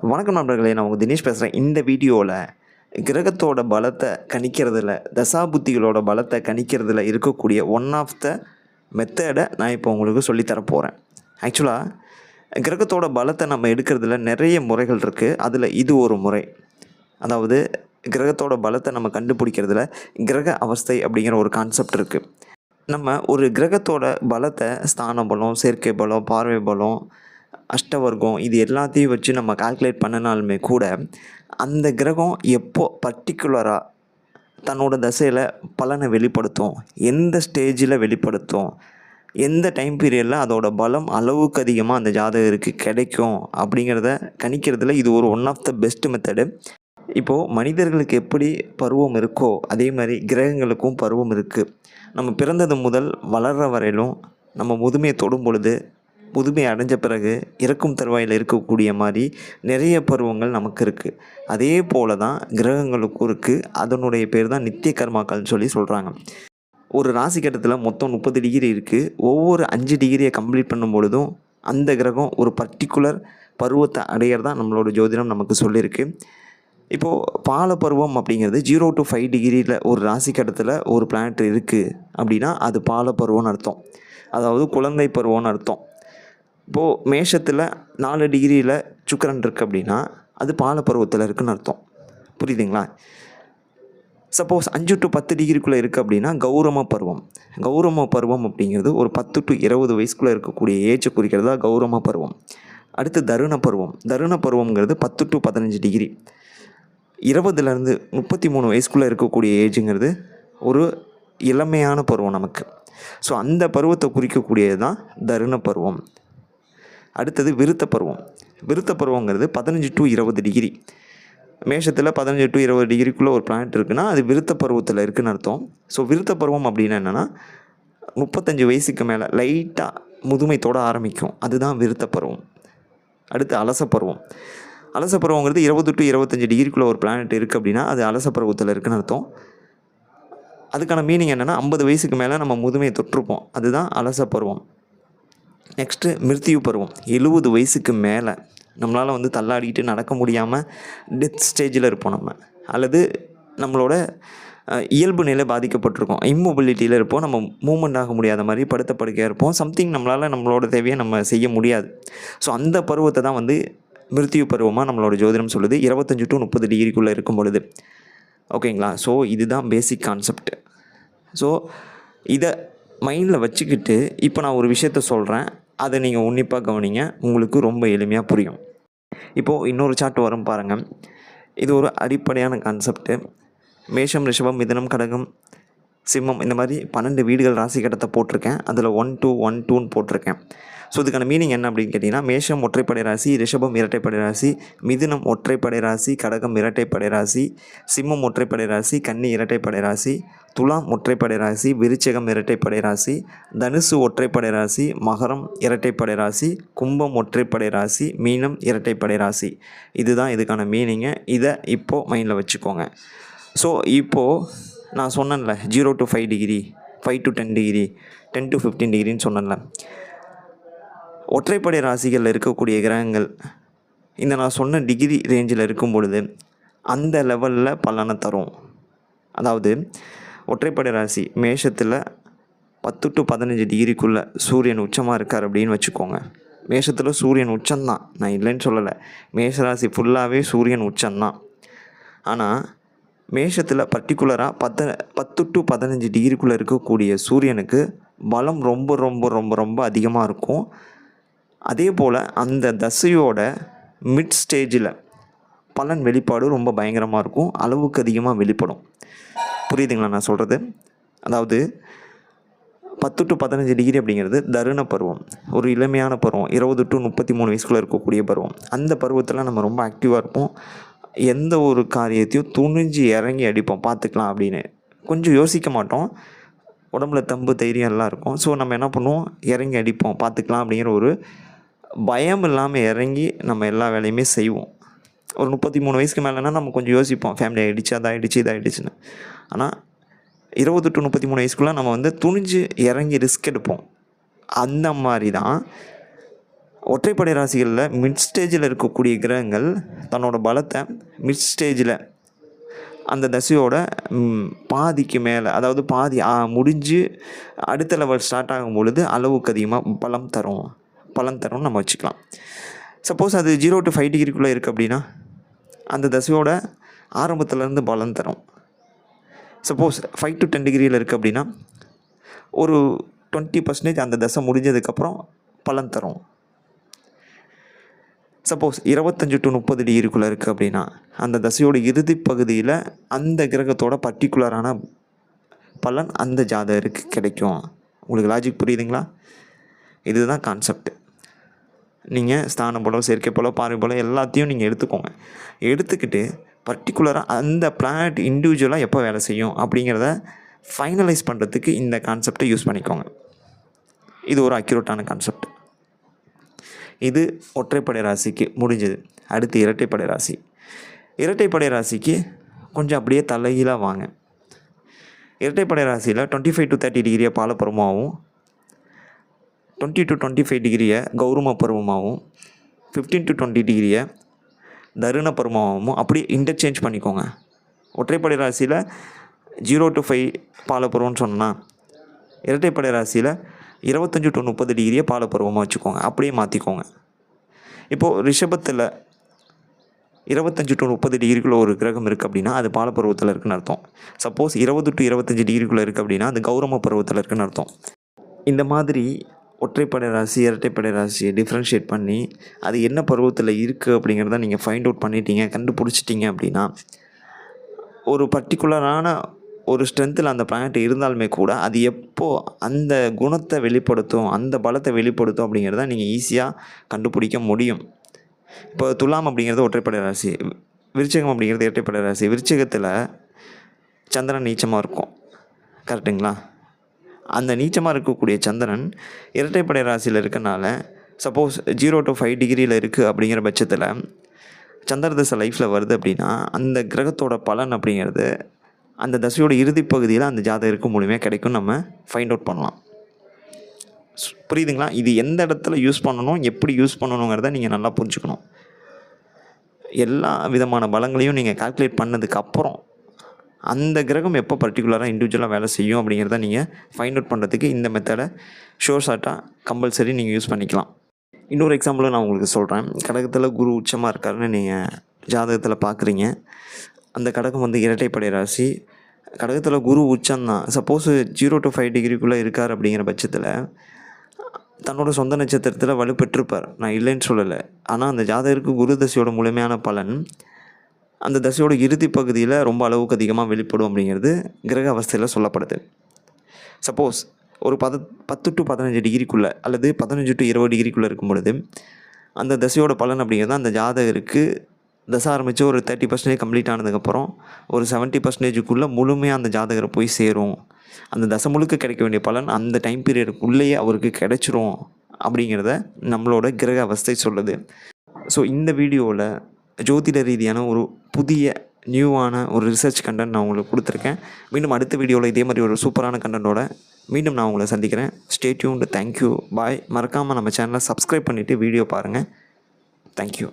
வணக்கம் நண்பர்களே நான் உங்கள் தினேஷ் பேசுகிறேன் இந்த வீடியோவில் கிரகத்தோட பலத்தை கணிக்கிறதுல தசாபுத்திகளோட பலத்தை கணிக்கிறதுல இருக்கக்கூடிய ஒன் ஆஃப் த மெத்தடை நான் இப்போ உங்களுக்கு சொல்லித்தரப்போகிறேன் ஆக்சுவலாக கிரகத்தோட பலத்தை நம்ம எடுக்கிறதுல நிறைய முறைகள் இருக்குது அதில் இது ஒரு முறை. அதாவது கிரகத்தோட பலத்தை நம்ம கண்டுபிடிக்கிறதுல கிரக அவஸ்தை அப்படிங்கிற ஒரு கான்செப்ட் இருக்குது நம்ம ஒரு கிரகத்தோட பலத்தை ஸ்தான பலம் சேர்க்கை பலம் பார்வை பலம் அஷ்டவர்க்கம் இது எல்லாத்தையும் வச்சு நம்ம கால்குலேட் பண்ணினாலுமே கூட அந்த கிரகம் எப்போ பர்டிகுலராக தன்னோட தசையில் பலனை வெளிப்படுத்தும்? எந்த ஸ்டேஜில் வெளிப்படுத்தும்? எந்த டைம் பீரியடில் அதோட பலம் அளவுக்கு அதிகமாக அந்த ஜாதகருக்கு கிடைக்கும்? அப்படிங்கிறத கணிக்கிறதுல இது ஒரு one of the best method இப்போது மனிதர்களுக்கு எப்படி பருவம் இருக்கோ அதே மாதிரி கிரகங்களுக்கும் பருவம் இருக்குது நம்ம பிறந்தது முதல் வளர்கிற வரையிலும் நம்ம முதுமையை தொடும் பொழுது முதுமை அடைஞ்ச பிறகு இறக்கும் தருவாயில் இருக்கக்கூடிய மாதிரி நிறைய பருவங்கள் நமக்கு இருக்குது அதே போல தான் கிரகங்களுக்கும் இருக்குது அதனுடைய பேர் தான் நித்திய கர்மாக்கள்னு சொல்லி சொல்கிறாங்க ஒரு ராசி கட்டத்தில் மொத்தம் முப்பது டிகிரி இருக்குது ஒவ்வொரு அஞ்சு டிகிரியை கம்ப்ளீட் பண்ணும் பொழுதும் அந்த கிரகம் ஒரு பர்டிகுலர் பருவத்தை அடையிறதா நம்மளோட ஜோதிடம் நமக்கு சொல்லியிருக்கு. இப்போது பால பருவம் அப்படிங்கிறது ஜீரோ டு ஃபைவ் டிகிரியில் ஒரு ராசி கட்டத்தில் ஒரு பிளானட் இருக்குது அப்படின்னா அது பால பருவம்னு அர்த்தம். அதாவது குழந்தை பருவம்னு அர்த்தம். இப்போது மேஷத்தில் நாலு டிகிரியில் சுக்கரன் இருக்குது அப்படின்னா அது பால பருவத்தில் இருக்குன்னு அர்த்தம். புரியுதுங்களா? சப்போஸ் அஞ்சு டு பத்து டிகிரிக்குள்ளே இருக்குது அப்படின்னா கௌரம பருவம். கௌரம பருவம் அப்படிங்கிறது ஒரு பத்து டு இருபது வயசுக்குள்ளே இருக்கக்கூடிய ஏஜை குறிக்கிறதா கௌரம பருவம். அடுத்து தருண பருவம். தருண பருவங்கிறது பத்து டு பதினஞ்சு டிகிரி. இருபதுலேருந்து முப்பத்தி மூணு வயசுக்குள்ளே இருக்கக்கூடிய ஏஜுங்கிறது ஒரு இளமையான பருவம் நமக்கு. ஸோ அந்த பருவத்தை குறிக்கக்கூடியது தான் தருண பருவம். அடுத்தது விருத்த பருவம். விருத்த பருவங்கிறது பதினஞ்சு டு இருபது டிகிரி மேஷத்தில் பதினஞ்சு டு இருபது டிகிரிக்குள்ளே ஒரு பிளானட் இருக்குன்னா அது விருத்த பருவத்தில் இருக்குன்னு அர்த்தம். ஸோ விருத்த பருவம் அப்படின்னா என்னென்னா முப்பத்தஞ்சு வயசுக்கு மேலே லைட்டாக முதுமைத்தோட ஆரம்பிக்கும். அதுதான் விருத்த பருவம். அடுத்து அலச பருவம். அலச பருவங்கிறது இருபது டு இருபத்தஞ்சி டிகிரிக்குள்ளே ஒரு பிளானட் இருக்குது அப்படின்னா அது அலச பருவத்தில் இருக்குன்னு அர்த்தம். அதுக்கான மீனிங் என்னென்னா ஐம்பது வயசுக்கு மேலே நம்ம முதுமையை தொற்றுப்போம் அதுதான் அலச பருவம். நெக்ஸ்ட்டு மிருத்தியு பருவம். எழுபது வயசுக்கு மேலே. நம்மளால் வந்து தள்ளாடிட்டு நடக்க முடியாமல் டெத் ஸ்டேஜில் இருப்போம் நம்ம. அல்லது நம்மளோட இயல்பு நிலை பாதிக்கப்பட்டிருக்கோம். இம்மொபிலிட்டியில் இருப்போம். நம்ம மூமெண்ட் ஆக முடியாத மாதிரி படுத்த படுக்கையாக இருப்போம். சம்திங் நம்மளால் நம்மளோட தேவையை நம்ம செய்ய முடியாது. ஸோ அந்த பருவத்தை தான் வந்து மிருத்தியு பருவமாக நம்மளோட ஜோதிடம் சொல்லுது. இருபத்தஞ்சு டு முப்பது டிகிரிக்குள்ளே இருக்கும் பொழுது. ஓகேங்களா ஸோ இதுதான் பேசிக் கான்செப்ட் ஸோ இதை மைண்டில் வச்சுக்கிட்டு இப்போ நான் ஒரு விஷயத்த சொல்கிறேன் அதை நீங்கள் உன்னிப்பாக கவனிங்க. உங்களுக்கு ரொம்ப எளிமையாக புரியும். இப்போது இன்னொரு சார்ட் வரும் பாருங்கள் இது ஒரு அடிப்படையான கான்செப்ட்டு மேஷம் ரிஷபம் மிதனம் கடகம் சிம்மம் இந்த மாதிரி பன்னெண்டு வீடுகள் ராசி கட்டத்தை போட்டிருக்கேன். அதில் ஒன் டூ ஒன் டூன்னு போட்டிருக்கேன். ஸோ இதுக்கான மீனிங் என்ன அப்படின்னு கேட்டிங்கன்னா மேஷம் ஒற்றைப்படை ராசி ரிஷபம் இரட்டைப்படை ராசி மிதுனம் ஒற்றைப்படை ராசி கடகம் இரட்டைப்படை ராசி சிம்மம் ஒற்றைப்படை ராசி கன்னி இரட்டைப்படை ராசி துலாம் ஒற்றைப்படை ராசி விருச்சகம் இரட்டைப்படை ராசி தனுசு ஒற்றைப்படை ராசி மகரம் இரட்டைப்படை ராசி கும்பம் ஒற்றைப்படை ராசி மீனம் இரட்டைப்படை ராசி. இதுதான் இதுக்கான மீனிங்கை இதை இப்போது மைண்டில் வச்சுக்கோங்க. ஸோ இப்போது நான் சொன்னேன்ல zero to five degree five to ten degree ten to fifteen டிகிரின்னு சொன்னேன்ல. ஒற்றைப்படை ராசிகளில் இருக்கக்கூடிய கிரகங்கள் இந்த நான் சொன்ன டிகிரி ரேஞ்சில் இருக்கும் பொழுது அந்த லெவலில் பலனை தரும். அதாவது ஒற்றைப்படை ராசி மேஷத்தில் பத்து டு பதினஞ்சு டிகிரிக்குள்ளே சூரியன் உச்சமாக இருக்கார் அப்படின்னு வச்சுக்கோங்க. மேஷத்தில் சூரியன் உச்சம்தான். நான் இல்லைன்னு சொல்லலை. மேஷராசி ஃபுல்லாகவே சூரியன் உச்சம்தான். ஆனால் மேஷத்தில் பர்டிகுலராக பத்து பத்து டு பதினஞ்சு டிகிரிக்குள்ளே இருக்கக்கூடிய சூரியனுக்கு பலம் ரொம்ப ரொம்ப ரொம்ப ரொம்ப அதிகமாக இருக்கும். அதே போல் அந்த தசையோட மிட் ஸ்டேஜில் பலன் வெளிப்பாடு ரொம்ப பயங்கரமாக இருக்கும். அளவுக்கு அதிகமாக வெளிப்படும். புரியுதுங்களா நான் சொல்கிறது அதாவது பத்து டு பதினஞ்சு டிகிரி அப்படிங்கிறது தருண பருவம். ஒரு இளமையான பருவம். இருபது டு முப்பத்தி மூணு வயசுக்குள்ளே இருக்கக்கூடிய பருவம். அந்த பருவத்தில் நம்ம ரொம்ப ஆக்டிவாக இருப்போம். எந்த ஒரு காரியத்தையும் துணிஞ்சு இறங்கி அடிப்போம். பார்த்துக்கலாம் அப்படின்னு. கொஞ்சம் யோசிக்க மாட்டோம். உடம்புல தம்பு தைரியம் எல்லாம் இருக்கும். ஸோ நம்ம என்ன பண்ணுவோம்? இறங்கி அடிப்போம். பார்த்துக்கலாம் அப்படிங்கிற ஒரு பயம் இல்லாமல் இறங்கி நம்ம எல்லா வேலையுமே செய்வோம். ஒரு முப்பத்தி மூணு வயசுக்கு மேலேனா நம்ம கொஞ்சம் யோசிப்போம் ஃபேமிலி ஆகிடுச்சு அதாகிடுச்சு இதாகிடுச்சுன்னு ஆனால் இருபது டு முப்பத்தி மூணு வயசுக்குள்ளே நம்ம வந்து துணிஞ்சு இறங்கி ரிஸ்க் எடுப்போம். அந்த மாதிரி தான் ஒற்றைப்படை ராசிகளில் மிட் ஸ்டேஜில் இருக்கக்கூடிய கிரகங்கள் தன்னோட பலத்தை மிட் ஸ்டேஜில் அந்த தசையோட பாதிக்கு மேலே அதாவது பாதி முடிஞ்சு அடுத்த லெவல் ஸ்டார்ட் ஆகும் பொழுது அளவுக்கு அதிகமாக பலம் தரும். பலன் தரும்னு நம்ம வச்சுக்கலாம். சப்போஸ் அது ஜீரோ டு ஃபைவ் டிகிரிக்குள்ளே இருக்குது அப்படின்னா அந்த தசையோட ஆரம்பத்துலேருந்து பலன் தரும். சப்போஸ் ஃபைவ் டு டென் டிகிரியில் இருக்குது அப்படின்னா ஒரு டுவெண்ட்டி பர்சன்டேஜ் அந்த தசை முடிஞ்சதுக்கப்புறம் பலன் தரும். சப்போஸ் இருபத்தஞ்சு டு முப்பது டிகிரிக்குள்ளே இருக்குது அப்படின்னா அந்த தசையோட இறுதி பகுதியில் அந்த கிரகத்தோட பர்டிகுலரான பலன் அந்த ஜாதகருக்கு கிடைக்கும். உங்களுக்கு லாஜிக் புரியுதுங்களா? இதுதான் கான்செப்ட் நீங்கள் ஸ்தானம் போல செயற்கை போல பார்வை போல எல்லாத்தையும் நீங்கள் எடுத்துக்கோங்க. எடுத்துக்கிட்டு பர்டிகுலராக அந்த பிளானட் இண்டிவிஜுவலாக எப்போ வேலை செய்யும் அப்படிங்கிறத ஃபைனலைஸ் பண்ணுறதுக்கு இந்த கான்செப்டை யூஸ் பண்ணிக்கோங்க. இது ஒரு அக்யூரேட்டான கான்செப்ட் இது ஒற்றைப்படை ராசிக்கு முடிஞ்சது. அடுத்து இரட்டைப்படை ராசி. இரட்டைப்படை ராசிக்கு கொஞ்சம் அப்படியே தலைகீழாக வாங்க. இரட்டைப்படை ராசியில் டுவெண்ட்டி ஃபைவ் டு தேர்ட்டி டிகிரியை பாலப்புறமாகவும் டுவெண்ட்டி டு டுவெண்ட்டி ஃபைவ் டிகிரியை கௌரம பருவமாகவும் ஃபிஃப்டீன் டு டுவெண்ட்டி டிகிரியை தருண பருவமாகவும் அப்படியே இன்டர்சேஞ்ச் பண்ணிக்கோங்க. ஒற்றைப்படை ராசியில் ஜீரோ டு ஃபைவ் பாலப்பருவம்னு சொன்னால் இரட்டைப்படை ராசியில் இருபத்தஞ்சு டு முப்பது டிகிரியை பாலப்பருவமாக வச்சுக்கோங்க. அப்படியே மாற்றிக்கோங்க இப்போது ரிஷபத்தில் இருபத்தஞ்சு டு முப்பது டிகிரிக்குள்ளே ஒரு கிரகம் இருக்குது அப்படின்னா அது பாலப்பருவத்தில் இருக்குன்னு அர்த்தம். சப்போஸ் இருபது டு இருபத்தஞ்சி டிகிரிக்குள்ளே இருக்குது அப்படின்னா அது கௌரம பருவத்தில் இருக்குன்னு அர்த்தம். இந்த மாதிரி ஒற்றைப்படை ராசி இரட்டைப்படை ராசியை டிஃப்ரென்ஷியேட் பண்ணி அது என்ன பருவத்தில் இருக்குது அப்படிங்கிறத நீங்கள் ஃபைண்ட் அவுட் பண்ணிட்டீங்க கண்டுபிடிச்சிட்டிங்க அப்படின்னா ஒரு பர்டிகுலரான ஒரு ஸ்ட்ரென்த்தில் அந்த பிளானட் இருந்தாலுமே கூட அது எப்போ அந்த குணத்தை வெளிப்படுத்தும் அந்த பலத்தை வெளிப்படுத்தும் அப்படிங்கிறத நீங்கள் ஈஸியாக கண்டுபிடிக்க முடியும். இப்போ துலாம் அப்படிங்கிறது ஒற்றைப்படை ராசி விருச்சகம் அப்படிங்கிறது இரட்டைப்படை ராசி விருச்சகத்தில் சந்திரன் நீச்சமாக இருக்கும். கரெக்டுங்களா அந்த நீச்சமாக இருக்கக்கூடிய சந்திரன் இரட்டைப்படை ராசியில் இருக்கனால சப்போஸ் ஜீரோ டு ஃபைவ் டிகிரியில் இருக்குது அப்படிங்கிற பட்சத்தில் சந்திர தசை லைஃப்பில் வருது அப்படின்னா அந்த கிரகத்தோட பலன் அப்படிங்கிறது அந்த தசையோட இறுதி பகுதியில் அந்த ஜாதகருக்கு மூலியமாக கிடைக்கும் நம்ம ஃபைண்ட் அவுட் பண்ணலாம். ஸ்- புரியுதுங்களா? இது எந்த இடத்துல யூஸ் பண்ணணும் எப்படி யூஸ் பண்ணணுங்கிறத நீங்கள் நல்லா புரிஞ்சுக்கணும். எல்லா விதமான பலங்களையும் நீங்கள் கால்குலேட் பண்ணதுக்கு அப்புறம் அந்த கிரகம் எப்போ பர்டிகுலராக இண்டிவிஜுவலாக வேலை செய்யும் அப்படிங்கிறத நீங்கள் ஃபைண்ட் அவுட் பண்ணுறதுக்கு இந்த மெத்தடை ஷோர் ஷார்ட்டாக கம்பல்சரி நீங்கள் யூஸ் பண்ணிக்கலாம். இன்னொரு எக்ஸாம்பிளும் நான் உங்களுக்கு சொல்கிறேன் கடகத்தில் குரு உச்சமாக இருக்காருன்னு நீங்கள் ஜாதகத்தில் பார்க்குறீங்க அந்த கடகம் வந்து இரட்டைப்படை ராசி. கடகத்தில் குரு உச்சம்தான். சப்போஸ் ஜீரோ டு ஃபைவ் டிகிரிக்குள்ளே இருக்கார் அப்படிங்கிற பட்சத்தில் தன்னோட சொந்த நட்சத்திரத்தில் வலுப்பெற்றிருப்பார். நான் இல்லைன்னு சொல்லலை. ஆனால் அந்த ஜாதகருக்கு குரு தசையோட முழுமையான பலன் அந்த தசையோட இறுதி பகுதியில் ரொம்ப அளவுக்கு அதிகமாக வெளிப்படும் அப்படிங்கிறது கிரக அவஸ்தையில் சொல்லப்படுது. சப்போஸ் ஒரு பத பத்து டு பதினஞ்சு டிகிரிக்குள்ளே அல்லது பதினஞ்சு டு இருபது டிகிரிக்குள்ளே இருக்கும் பொழுது அந்த தசையோட பலன் அப்படிங்கிறது அந்த ஜாதகருக்கு தசை ஆரம்பித்து ஒரு தேர்ட்டி பர்சன்டேஜ் கம்ப்ளீட் ஆனதுக்கப்புறம் ஒரு செவன்ட்டி பர்சன்டேஜுக்குள்ளே முழுமையாக அந்த ஜாதகரை போய் சேரும். அந்த தசை முழுக்க கிடைக்க வேண்டிய பலன் அந்த டைம் பீரியடுக்குள்ளேயே அவருக்கு கிடைச்சிரும் அப்படிங்கிறத நம்மளோட கிரக அவஸ்தை சொல்லுது. ஸோ இந்த வீடியோவில் ஜோதிட ரீதியான ஒரு புதிய நியூவான ஒரு ரிசர்ச் கண்டென்ட் நான் உங்களுக்கு கொடுத்துருக்கேன். மீண்டும் அடுத்த வீடியோவில் இதே மாதிரி ஒரு சூப்பரான கண்டென்ட்டோட மீண்டும் நான் உங்களை சந்திக்கிறேன். ஸ்டே டியூன்டு தேங்க்யூ பாய் மறக்காமல் நம்ம சேனலை சப்ஸ்கிரைப் பண்ணிவிட்டு வீடியோ பாருங்கள் தேங்க்யூ